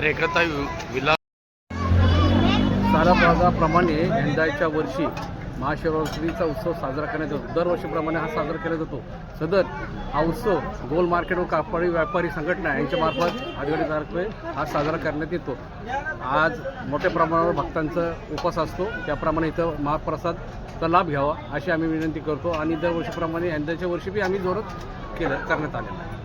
Villa सालाबागाप्रमाणे यंदाच्या वर्षी महाशिवरात्रीचा उत्सव साजरा करण्यात येतो. दरवर्षीप्रमाणे हा साजरा केला जातो. सदर हा उत्सव गोल मार्केट व कापडी व्यापारी संघटना यांच्यामार्फत तारखे हा साजरा करण्यात येतो. आज मोठ्या प्रमाणावर भक्तांचा उपास असतो. त्याप्रमाणे इथं महाप्रसादचा लाभ घ्यावा अशी आम्ही विनंती करतो. आणि दरवर्षीप्रमाणे यंदाच्या वर्षी बी आम्ही जोरात केलं करण्यात आलेलं आहे.